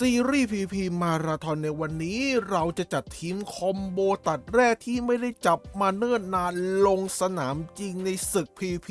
ซีรีส์ PVP มาราธอนในวันนี้เราจะจัดทีมคอมโบตัดแร่ที่ไม่ได้จับมาเนิ่นนานลงสนามจริงในศึก PVP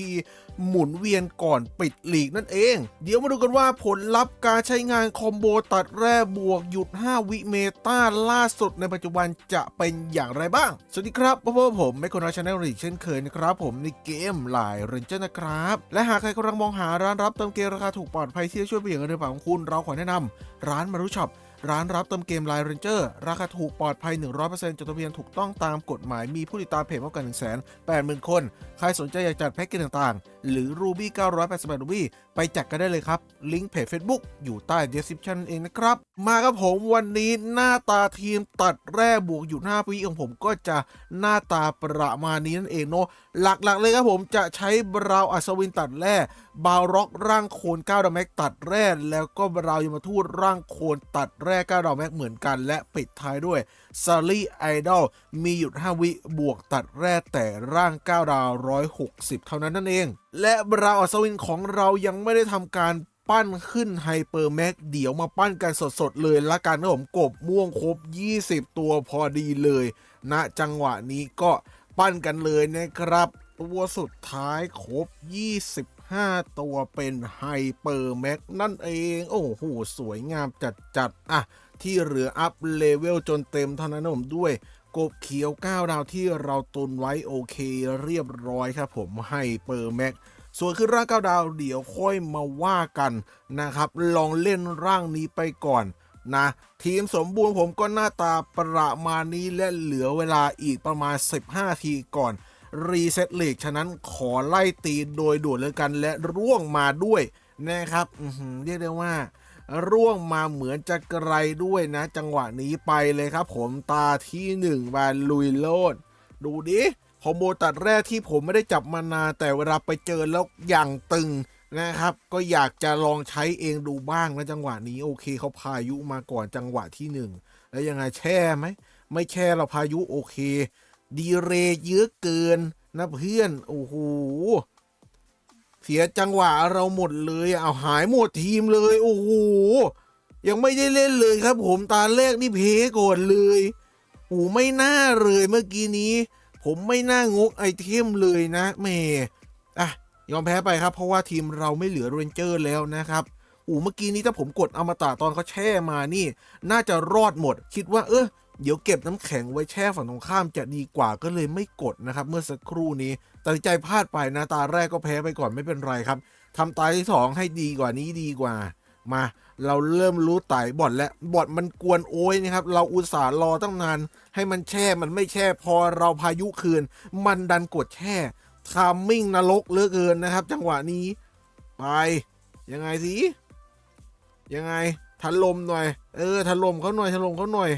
หมุนเวียนก่อนปิดหลีกนั่นเอง เดี๋ยวมาดูกันว่าผลลัพธ์การใช้งานคอมโบตัดแร่บวกหยุด 5 วิเมตาล่าสุดในปัจจุบันจะเป็นอย่างไรบ้าง สวัสดีครับพวกผมไม่คนรักชาแนลอีกเช่นเคยนะครับ ผมในเกมหลายเรนเจอร์นะครับ และหากใครกำลังมองหาร้านรับเติมเกมราคาถูกปลอดภัยที่จะช่วยเปลี่ยนเงินในกระเป๋าของคุณเราขอแนะนำร้านมารุช็อปร้านรับเติมเกมไลน์เรนเจอร์ราคาถูกปลอดภัย 100%จดทะเบียนถูกต้องตามกฎหมายมีผู้ติดตามเพจมากกว่า1 8 0 0 0 0 คน ใครสนใจอยากจัดแพ็กเกจต่างๆหรือ Ruby 988 Ruby ไปจัดกันได้เลยครับ ลิงก์เพจ Facebook อยู่ใต้ description เองนะครับ มาครับผมวันนี้หน้าตาทีมตัดแร่บวกอยู่5วิของผมก็จะหน้าตาประมาณนี้นั่นเองเนาะหลักๆเลยครับผมจะใช้บราวอัศวินตัดแร่บาวร็อกร่างโคน9ดาวแม็กตัดแร่แล้วก็บราวยมทูตร่างโคนตัดแร่9ดาวแม็กเหมือนกัน และปิดท้ายด้วยซารีไอดอลมีหยุด 5 วิบวกตัดแร่แต่ร่าง 9 ดาว 160 เท่านั้นนั่นเองและบราอัศวินของเรายังไม่ได้ทำการปั้นขึ้นไฮเปอร์แม็กเดี๋ยวมาปั้นกันสดๆเลยละกันนะผมกบม่วงครบ 20 ตัวพอดีเลยณนะจังหวะนี้ก็ปั้นกันเลยนะครับ ตัวสุดท้ายครบ 25 ตัวเป็นไฮเปอร์แม็กนั่นเอง โอ้โห สวยงามจัดๆ อะ ที่เหลืออัพเลเวลจนเต็มเท่านั้นนะผมด้วย กบเขียว 9 ดาวที่เราตุนไว้โอเคเรียบร้อยครับผมไฮเปอร์แม็กส่วนขึ้นร่าง 9 ดาวเดี๋ยวค่อยมาว่ากันนะครับ ลองเล่นร่างนี้ไปก่อนนะ ทีมสมบูรณ์ผมก็หน้าตาประมาณนี้และเหลือเวลาอีกประมาณ 15 ทีก่อน รีเซ็ตเลกฉะนั้นขอไล่ตีโดยด่วนเลยกันและร่วงมาด้วยนะครับเรียกได้ว่า ร่วงมาเหมือนจะไกลด้วยนะ จังหวะนี้ไปเลยครับ ผมตาที่หนึ่งบาลุยโลด ดูดิคอมโบตัดแรกที่ผมไม่ได้จับมานานแต่เวลาไปเจอแล้วอย่างตึงนะครับ ก็อยากจะลองใช้เองดูบ้างนะจังหวะนี้โอเคเขาพายุมาก่อนจังหวะที่หนึ่งแล้วยังไงแช่ไหมไม่แช่เราพายุโอเค ดีเรเยอะเกินนะเพื่อนโอ้โห เสียจังหวะเราหมดเลยเอาหายหมดทีมเลย โอ้โหยังไม่ได้เล่นเลยครับ ผมตาแรกนี่เพก่อนเลยโอ้ไม่น่าเลยเมื่อกี้นี้ ผมไม่น่างกไอเทมเลยนะแหม่อะยอมแพ้ไปครับ เพราะว่าทีมเราไม่เหลือเรนเจอร์แล้วนะครับอูเมื่อกี้นี้ถ้าผมกดอมตะตอนเขาแช่มานี่ น่าจะรอดหมด คิดว่าเออ เดี๋ยวเก็บน้ำแข็งไว้แช่ฝั่งตรงข้ามจะดีกว่าก็เลยไม่กดนะครับ เมื่อสักครู่นี้ตัดใจพลาดไปนะตาแรกก็แพ้ไปก่อนไม่เป็นไรครับทำตาที่สองให้ดีกว่านี้ดีกว่า มา เราเริ่มรู้ไต่บอดแล้วบอดมันกวนโอ้ยนะครับ เราอุตส่าห์รอตั้งนาน ให้มันแช่มันไม่แช่พอเราพายุคืน มันดันกดแช่ทามมิ่งนรกเลือเกินนะครับ จังหวะนี้ ไป ยังไงสิยังไงทันลมหน่อย เออทันลมเขาหน่อยทันลมเขาหน่อย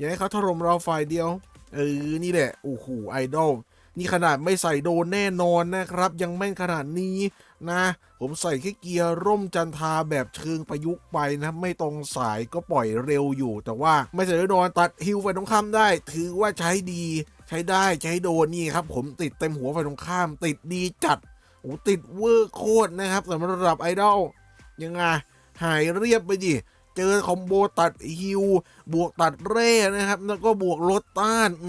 อย่าให้เขาถล่มเราฝ่ายเดียว เออ นี่แหละ โอ้โห ไอดอล นี่ขนาดไม่ใส่โดนแน่นอนนะครับ ยังแม่นขนาดนี้นะ ผมใส่แค่เกียร์ร่มจันทาแบบเชิงประยุกต์ไปนะไม่ตรงสายก็ปล่อยเร็วอยู่ แต่ว่าไม่ใส่แน่นตัดฮิวไฟตรงข้ามได้ ถือว่าใช้ดี ใช้ได้ใช้โดนนี่ครับ ผมติดเต็มหัวไฟตรงข้าม ติดดีจัดโอ้ติดเวอร์โคตรนะครับสำหรับไอดอลยังไงหายเรียบไปดิ เจอคอมโบตัดฮิวบวกตัดเร่นะครับ แล้วก็บวกลดต้านอ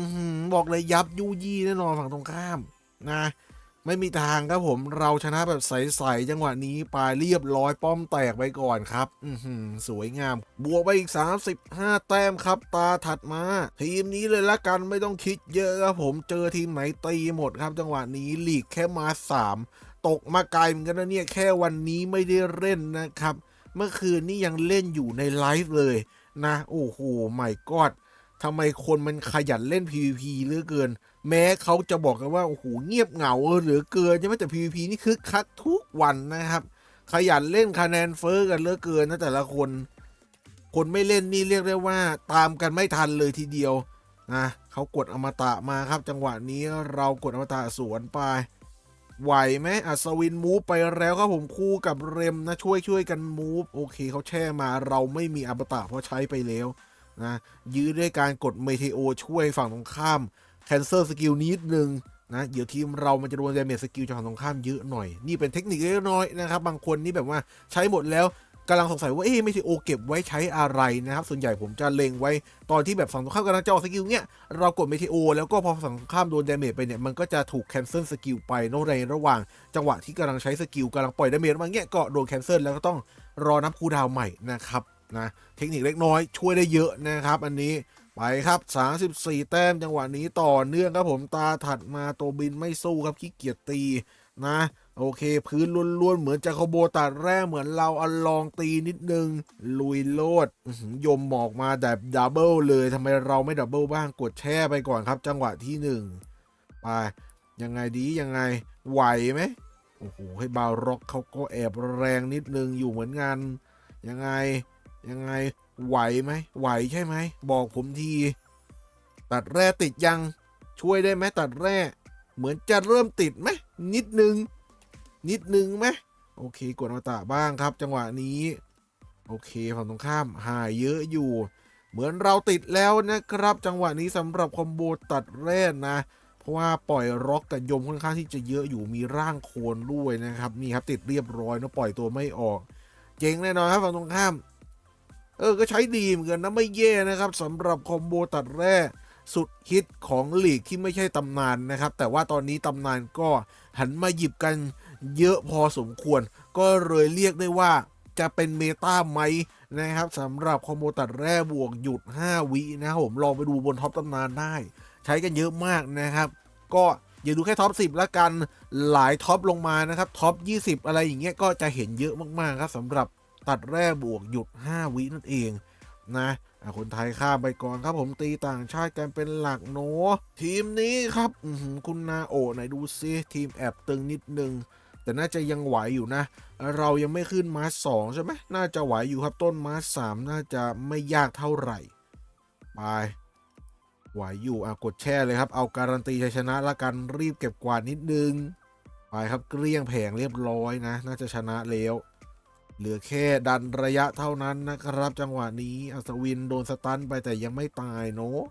บอกเลยยับยูยี่แน่นอนฝั่งตรงข้ามนะ ไม่มีทางครับผมเราชนะแบบใสๆจังหวะนี้ไปเรียบร้อยป้อมแตกไปก่อนครับ อืสวยงาม บวกไปอีก 35 แต้มครับ ตาถัดมา ทีมนี้เลยละกันไม่ต้องคิดเยอะครับผมเจอทีมไหนตีหมดครับจังหวะนี้ลีกแค่มา 3ตกมาไกลเหมือนกันนะเนี่ยแค่วันนี้ไม่ได้เล่นนะครับ เมื่อคืนนี้ยังเล่นอยู่ในไลฟ์เลยนะ โอ้โหไม่กอดทำไมคนมันขยันเล่น PVP เหลือเกิน แม้เขาจะบอกกันว่าโอ้โหเงียบเหงาเหลือเกินใช่ไหมแต่ PVP นี่คึกคักทุกวันนะครับ ขยันเล่นคะแนนเฟ้อกันเหลือเกินนะแต่ละคน คนไม่เล่นนี่เรียกได้ว่า ตามกันไม่ทันเลยทีเดียวนะเขากดอมตะมาครับ จังหวะนี้เรากดอมตะสวนไป ไหวไหมอัศวินมูฟไปแล้วครับผมคู่กับเรมนะช่วยช่วยกันมูฟโอเคเขาแช่มาเราไม่มีอัปตะเพราะใช้ไปแล้วนะยื้อด้วยการกดเมเทโอช่วยฝั่งตรงข้ามแคนเซอร์สกิลนิดนึงนะเดี๋ยวทีมเรามันจะโดนเดเมจสกิลจากฝั่งตรงข้ามเยอะหน่อย นี่เป็นเทคนิคเล็กน้อยนะครับ บางคนนี่แบบว่าใช้หมดแล้ว กำลังสงสัยว่าเอ๊ะเมทิโอเก็บไว้ใช้อะไรนะครับ ส่วนใหญ่ผมจะเล็งไว้ตอนที่แบบฝั่งตรงข้ามกำลังจะออกสกิลเนี่ยเรากดเมทิโอแล้วก็พอฝั่งตรงข้ามโดนดาเมจไปเนี่ยมันก็จะถูกแคนเซิลสกิลไปนอะในระหว่าง จังหวะที่กำลังใช้สกิลกำลังปล่อยดาเมจมาเงี้ยก็โดนแคนเซิลแล้วก็ต้องรอนับคูดาวใหม่นะครับนะเทคนิคเล็กน้อยช่วยได้เยอะนะครับ อันนี้ไปครับ 34 แต้มจังหวะนี้ต่อเนื่องครับผมตาถัดมาตัวบินไม่สู้ครับขี้เกียจตีนะ โอเค พื้นล้วนๆ เหมือนจะขโบตัดแรกเหมือนเราเอาลองตีนิดนึง ลุยโลดยมหมอกมาแบบดับเบิลเลยทำไมเราไม่ดับเบิลบ้างกดแช่ไปก่อนครับ จังหวะที่หนึ่งไปยังไงดียังไงไหวไหมโอ้โหให้บาวร็อกเขาก็แอบแรงนิดนึงอยู่เหมือนกัน ยังไงยังไงไหวไหมไหวใช่ไหมบอกผมที ตัดแร่ติดยังช่วยได้ไหมตัดแร่ เหมือนจะเริ่มติดไหมนิดนึง นิดนึงไหมโอเค กดอมตะบ้างครับ จังหวะนี้ โอเคฝั่งตรงข้ามหายเยอะอยู่ เหมือนเราติดแล้วนะครับ จังหวะนี้สำหรับคอมโบตัดแร่นะ เพราะว่าปล่อยร็อกกับยมค่อนข้างที่จะเยอะอยู่มีร่างโคลนด้วยนะครับนี่ครับติดเรียบร้อยนะปล่อยตัวไม่ออก เจ๋งแน่นอนครับฝั่งตรงข้าม เออก็ใช้ดีเหมือนกันนะไม่แย่นะครับสำหรับคอมโบตัดแร่สุดฮิตของลีกที่ไม่ใช่ตำนานนะครับ แต่ว่าตอนนี้ตำนานก็หันมาหยิบกัน เยอะพอสมควร ก็เลยเรียกได้ว่าจะเป็นเมตาไหมนะครับสำหรับคอมโบตัดแร่บวกหยุด 5 วินะครับผมลองไปดูบนท็อปตำนานได้ ใช้กันเยอะมากนะครับ ก็อย่าดูแค่ท็อป 10แล้วกันหลายท็อปลงมานะครับท็อป 20 อะไรอย่างเงี้ยก็จะเห็นเยอะมากๆครับสำหรับตัดแร่บวกหยุด 5 วินั่นเองนะคนไทยข้ามไปก่อนครับผมตีต่างชาติกันเป็นหลักโนทีมนี้ครับคุณนาโอไหนดูซิทีมแอบตึงนิดนึง แต่น่าจะยังไหวอยู่นะ เรายังไม่ขึ้นมาสองใช่ไหมน่าจะไหวอยู่ครับต้นมาสามน่าจะไม่ยากเท่าไหร่ไปไหวอยู่อะกดแช่เลยครับ เอาการันตีชัยชนะละกันรีบเก็บกวาดนิดนึงไปครับเกลี้ยงแผงเรียบร้อยนะ น่าจะชนะแล้วเหลือแค่ดันระยะเท่านั้นนะครับ จังหวะนี้อัศวินโดนสตันไปแต่ยังไม่ตายเนอะ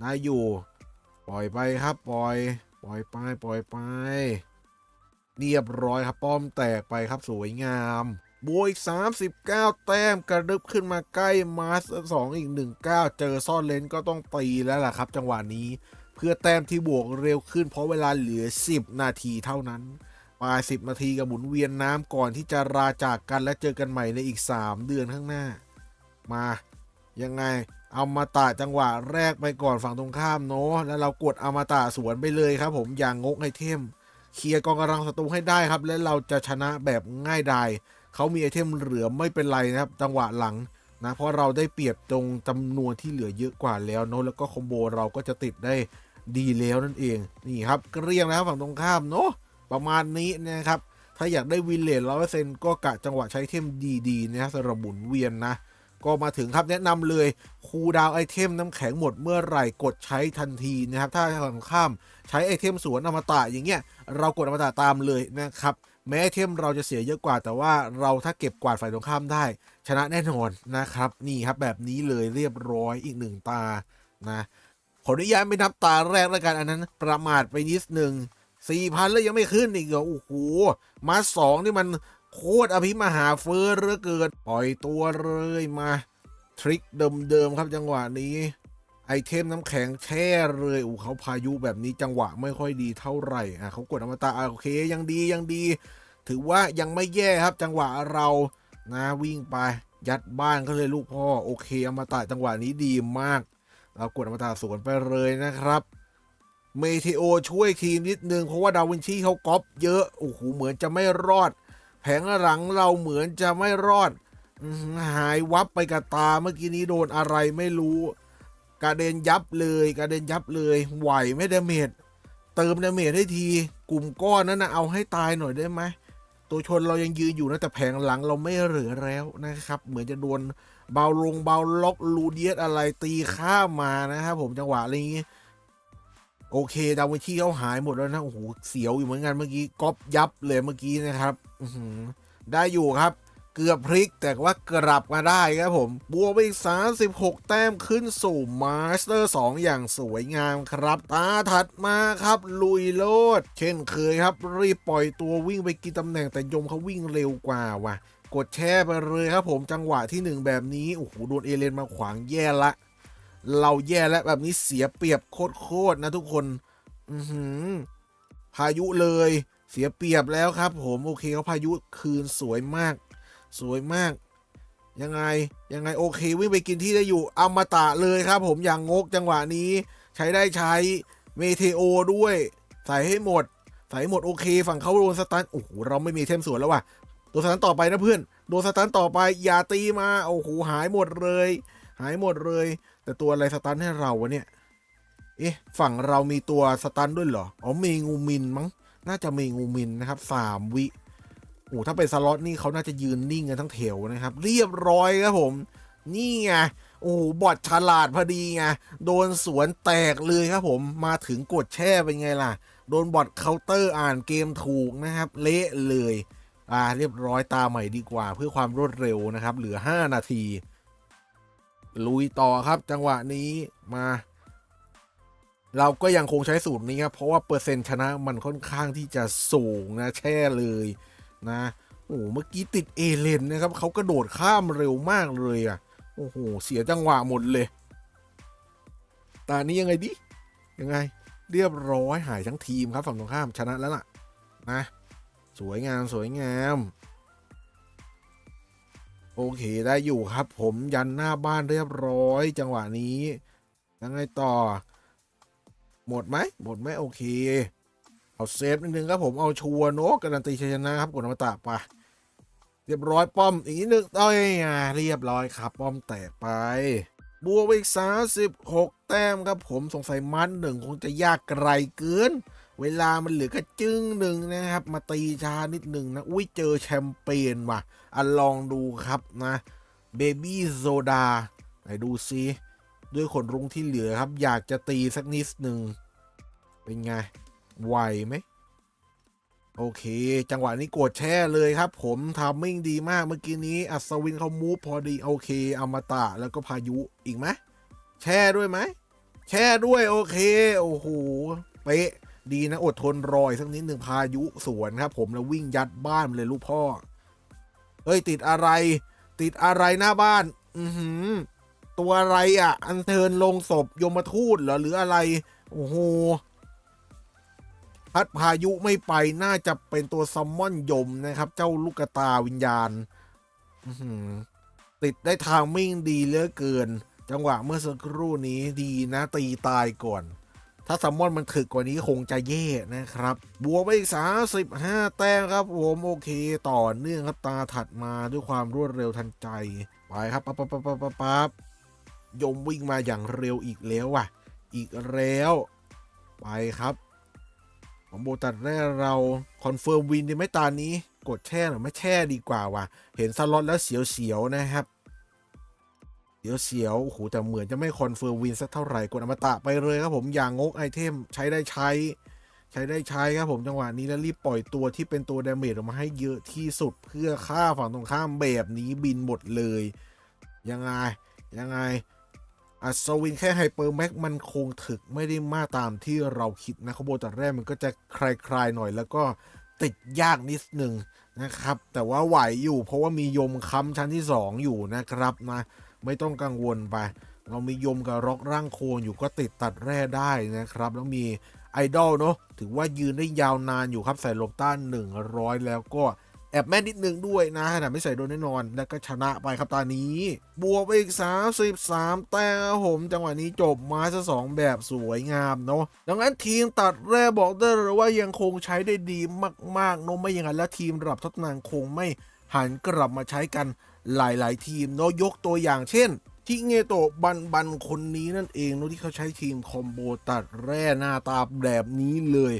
ได้อยู่ ปล่อยไปครับปล่อย ปล่อยไปปล่อยไป เรียบร้อยครับป้อมแตกไปครับสวยงามบวกอีก 39 แต้มกระดึบขึ้นมาใกล้มาสสองอีก 19 เจอซ่อนเลนก็ต้องตีแล้วล่ะครับ จังหวะนี้เพื่อแต้มที่บวกเร็วขึ้น เพราะเวลาเหลือ 10 นาทีเท่านั้นปลาย10 นาทีกับหมุนเวียนน้ำก่อนที่จะราจากกันและเจอกันใหม่ในอีก 3 เดือนข้างหน้า มายังไงเอามาตะจังหวะแรกไปก่อนฝั่งตรงข้ามเนาะแล้วเรากดเอามาตะสวนไปเลยครับ ผมอย่างงกไอเทม เคลียร์กองกำลังศัตรูให้ได้ครับ และเราจะชนะแบบง่ายดายเขามีไอเทมเหลือไม่เป็นไรนะครับจังหวะหลังนะเพราะเราได้เปรียบตรงจำนวนที่เหลือเยอะกว่าแล้วเนาะแล้วก็คอมโบเราก็จะติดได้ดีแล้วนั่นเองนี่ครับเกลี้ยงแล้วฝั่งตรงข้ามเนาะประมาณนี้นะครับถ้าอยากได้วินเลนร้อยเปอร์เซ็นต์ก็กะจังหวะใช้เทมดีๆนะครับสำหรับหมุนเวียนนะ ก็มาถึงครับแนะนำเลยคูดาวไอเทมน้ำแข็งหมดเมื่อไหร่กดใช้ทันทีนะครับ ถ้าฝั่งข้ามใช้ไอเทมสวนอมตะอย่างเงี้ยเรากดอมตะตามเลยนะครับแม้ไอเทมเราจะเสียเยอะกว่า แต่ว่าเราถ้าเก็บกวาดฝ่ายตรงข้ามได้ ชนะแน่นอนนะครับ นี่ครับแบบนี้เลยเรียบร้อยอีกหนึ่งตานะขออนุญาตไม่นับตาแรกแล้วกันอันนั้น ประมาทไปนิดหนึ่งสี่พันแล้วยังไม่ขึ้นอีกเหรอโอ้โหมาสองนี่มัน โคตรอภิมหาเฟ้อเหลือเกินปล่อยตัวเลยมา ทริคเดิมๆครับจังหวะนี้ ไอเทมน้ำแข็งแช่เลยอู้เขาพายุแบบนี้จังหวะไม่ค่อยดีเท่าไหร่อะเขากดอมตะโอเคยังดียังดี ถือว่ายังไม่แย่ครับจังหวะเรานะวิ่งไป ยัดบ้านเขาเลยลูกพ่อโอเคอมตะจังหวะนี้ดีมาก เรากดอมตะสวนไปเลยนะครับเมเทโอช่วยทีมนิดนึง เพราะว่าดาวินชีเขาก๊อปเยอะ โอ้โห เหมือนจะไม่รอด แผงหลังเราเหมือนจะไม่รอด หายวับไปกับตาเมื่อกี้นี้โดนอะไรไม่รู้ กระเด็นยับเลยกระเด็นยับเลย ไหวไม่ดาเมจเติมดาเมจให้ที กลุ่มก้อนนั้นนะเอาให้ตายหน่อยได้ไหมตัวชนเรายังยืนอยู่นะแต่แผงหลังเราไม่เหลือแล้วนะครับ เหมือนจะโดนเบาลงเบาล็อกลูเดียสอะไรตีข้ามมานะครับผมจังหวะอะไรอย่างงี้ โอเค ดาวินชีเขาหายหมดแล้วนะโอ้โหเสียวอยู่เหมือนกันเมื่อกี้ก๊อปยับเลยเมื่อกี้นะครับอได้อยู่ครับเกือบพลิกแต่ว่ากลับมาได้ครับผมบวกไปอีก 36 แต้มขึ้นสู่มาสเตอร์ 2 อย่างสวยงามครับ ตาถัดมาครับ ลุยโลด เช่นเคยครับ รีบปล่อยตัววิ่งไปกินตำแหน่งแต่ยมเขาวิ่งเร็วกว่าว่ะ กดแช่ไปเลยครับผมจังหวะที่หนึ่งแบบนี้ โอ้โห โดนเอเลนมาขวางแย่ละ เราแย่แล้วแบบนี้เสียเปรียบโคตรๆนะทุกคนอือหือพายุเลยเสียเปรียบแล้วครับ ผมโอเคเขาพายุคืนสวยมาก สวยมาก ยังไงยังไงโอเควิ่งไปกินที่ได้อยู่อมตะเลยครับ ผมอย่างงกจังหวะนี้ ใช้ได้ใช้เมเทโอด้วย ใส่ให้หมด ใส่ให้หมดโอเค ฝั่งเขาโดนสตันโอ้โหเราไม่มีเทมสวนแล้วว่ะโดนสตันต่อไปนะเพื่อนโดนสตันต่อไปอย่าตีมาโอ้โหหายหมดเลย หายหมดเลย แต่ตัวอะไรสตันให้เราวะเนี่ย เอ๊ะ ฝั่งเรามีตัวสตันด้วยเหรอ อ๋อ มีงูมินมั้ง น่าจะมีงูมินนะครับสามวิโอ้ถ้าเป็นสล็อตนี่เขาน่าจะยืนนิ่งกันทั้งแถวนะครับ เรียบร้อยครับผม นี่ไง โอ้โหบอดฉลาดพอดีไง โดนสวนแตกเลยครับผม มาถึงกดแช่เป็นไงล่ะ โดนบอดเคาน์เตอร์อ่านเกมถูกนะครับ เละเลย อ่า เรียบร้อยตาใหม่ดีกว่า เพื่อความรวดเร็วนะครับ เหลือ 5 นาที ลุยต่อครับจังหวะนี้มา เราก็ยังคงใช้สูตรนี้ครับเพราะว่าเปอร์เซ็นต์ชนะมันค่อนข้างที่จะสูงนะแช่เลยนะโอ้โหเมื่อกี้ติดเอเลนนะครับเขากระโดดข้ามเร็วมากเลยอะโอ้โหเสียจังหวะหมดเลย ตานี้ยังไงดิยังไง เรียบร้อยหายทั้งทีมครับฝั่งตรงข้ามชนะแล้วล่ะนะสวยงามสวยงาม โอเคได้อยู่ครับ ผมยันหน้าบ้านเรียบร้อย จังหวะนี้ยังไงต่อ หมดไหมหมดไหมโอเค เอาเซฟนิดนึงครับผมเอาชัวร์เนการันตีชัยชนะครับกดอมาตะไปเรียบร้อยป้อมอีกนิดนึงเอ้ยอะเรียบร้อยครับ ป้อมแตกไปบวกไปอีกสาสิบหกแต้มครับผมสงสัยมันหนึ่งคงจะยากไกลเกิน เวลามันเหลือแค่จึ้งหนึ่งนะครับ มาตีชานิดหนึ่งนะ อุ้ยเจอแชมเปญว่ะอะลองดูครับนะเบบี้โซดาไหนดูซิด้วยขนรุ้งที่เหลือครับ อยากจะตีสักนิดหนึ่ง เป็นไง ไหวไหม โอเค จังหวะนี้กดแช่เลยครับ ผมทามมิ่งดีมากเมื่อกี้นี้ อัศวินเขามูฟพอดี โอเคอมตะแล้วก็พายุอีกไหมแช่ด้วยไหม แช่ด้วยโอเค โอ้โห เป๊ะ ดีนะอดทนรอยสักนิดหนึ่งพายุสวนครับ ผมแล้ววิ่งยัดบ้านเลยลูกพ่อ เฮ้ย ติดอะไร ติดอะไรหน้าบ้าน อือหือ ตัวอะไรอะ อันเทินลงศพยมทูตเหรอหรืออะไร โอ้โหพัดพายุไม่ไปน่าจะเป็นตัวซัมมอนยมนะครับ เจ้าลูกตาวิญญาณติดได้ทางมิ่งดีเหลือเกิน จังหวะเมื่อสักครู่นี้ดีนะตีตายก่อน ถ้าซัมมอนมันถึกกว่านี้คงจะแย่นะครับ บวกไปอีกสาสิบห้าแต้มครับผมโอเค ต่อเนื่องครับตาถัดมาด้วยความรวดเร็วทันใจ ไปครับปั๊บปั๊บปั๊บปั๊บปั๊บปั๊บยมวิ่งมาอย่างเร็วอีกแล้วว่ะ อีกแล้ว ไปครับผมโบตัดแรกเราคอนเฟิร์มวินดีไหมตานี้ กดแช่หรือไม่แช่ดีกว่าว่ะ เห็นสล็อตแล้วเสียวๆนะครับ เดี๋ยวเสียวโอ้โหแต่เหมือนจะไม่คอนเฟิร์มวินสักเท่าไหร่กดอมตะไปเลยครับผมอย่างงกไอเทมใช้ได้ใช้ ใช้ได้ใช้ครับผมจังหวะนี้แล้วรีบปล่อยตัวที่เป็นตัวดาเมจออกมาให้เยอะที่สุดเพื่อฆ่าฝั่งตรงข้ามแบบนี้บินหมดเลย ยังไง ยังไงอัศวินแค่ไฮเปอร์แม็กมันคงถึกไม่ได้มากตามที่เราคิดนะขบวนแต่แรกมันก็จะคลายๆหน่อยแล้วก็ติดยากนิดหนึ่งนะครับ แต่ว่าไหวอยู่เพราะว่ามียมค้ำชั้นที่ 2 อยู่นะครับนะ ไม่ต้องกังวลไป เรามียมกับร็อกร่างโคนอยู่ก็ติดตัดแร่ได้นะครับ แล้วมีไอดอลเนาะถือว่ายืนได้ยาวนานอยู่ครับใส่ลบต้าน 100 แล้วก็แอบแม่นิดนึงด้วยนะแต่ไม่ใส่โดนแน่นอน แล้วก็ชนะไปครับตานี้ บวกไปอีก 33 แต้มผมจังหวะนี้จบมาซะสองแบบสวยงามเนาะดังนั้นทีมตัดแร่บอกได้เลยว่ายังคงใช้ได้ดีมากๆเนาะไม่อย่างนั้นแล้วทีมรับทศนานคงไม่หันกลับมาใช้กัน หลายๆ ทีมเนาะยกตัวอย่างเช่นที่เงโตบันบันคนนี้นั่นเองเนาะที่เขาใช้ทีมคอมโบตัดแร่หน้าตาแบบนี้เลย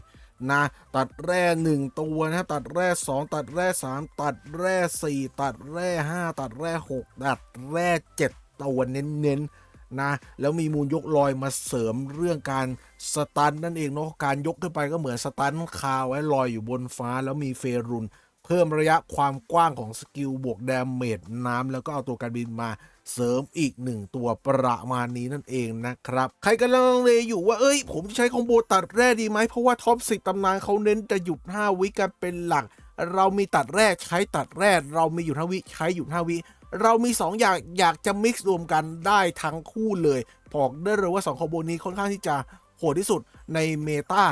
นะตัดแร่หนึ่งตัวนะตัดแร่สองตัดแร่สามตัดแร่สี่ตัดแร่ห้าตัดแร่หกตัดแร่เจ็ดตัวเน้นๆนะแล้วมีมูลยกลอยมาเสริมเรื่องการสตันนั่นเองเนาะการยกขึ้นไปก็เหมือนสตันคาไว้ลอยอยู่บนฟ้าแล้วมีเฟรุน เพิ่มระยะความกว้างของสกิลบวกดาเมจน้ำแล้วก็เอาตัวการบินมาเสริมอีกหนึ่งตัวประมาณนี้นั่นเองนะครับ ใครกำลังลังเลอยู่ว่าเอ้ย ผมจะใช้คอมโบตัดแร่ดีไหมเพราะว่าท็อปสิตำนานเขาเน้นจะหยุด 5 วิกันเป็นหลัก เรามีตัดแร่ใช้ตัดแร่เรามีหยุดห้าวิใช้หยุดห้าวิเรามี 2 อย่างอยากจะมิกซ์รวมกันได้ทั้งคู่เลยบอกได้เลยว่า2คอมโบนี้ค่อนข้างที่จะ หดที่สุดในเมตา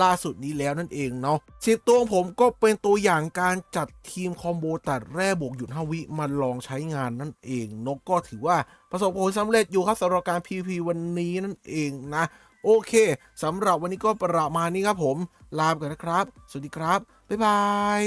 ล่าสุดนี้แล้วนั่นเองเนาะสิบตัวของผมก็เป็นตัวอย่างการจัดทีมคอมโบตัดแร่บวกหยุดห้าวิมาลองใช้งานนั่นเองนกก็ถือว่าประสบผลสำเร็จอยู่ครับสำหรับการ PVP วันนี้นั่นเองนะ โอเคสำหรับวันนี้ก็ประมาณนี้ครับผม ลาไปก่อนนะครับ สวัสดีครับ บ๊ายบาย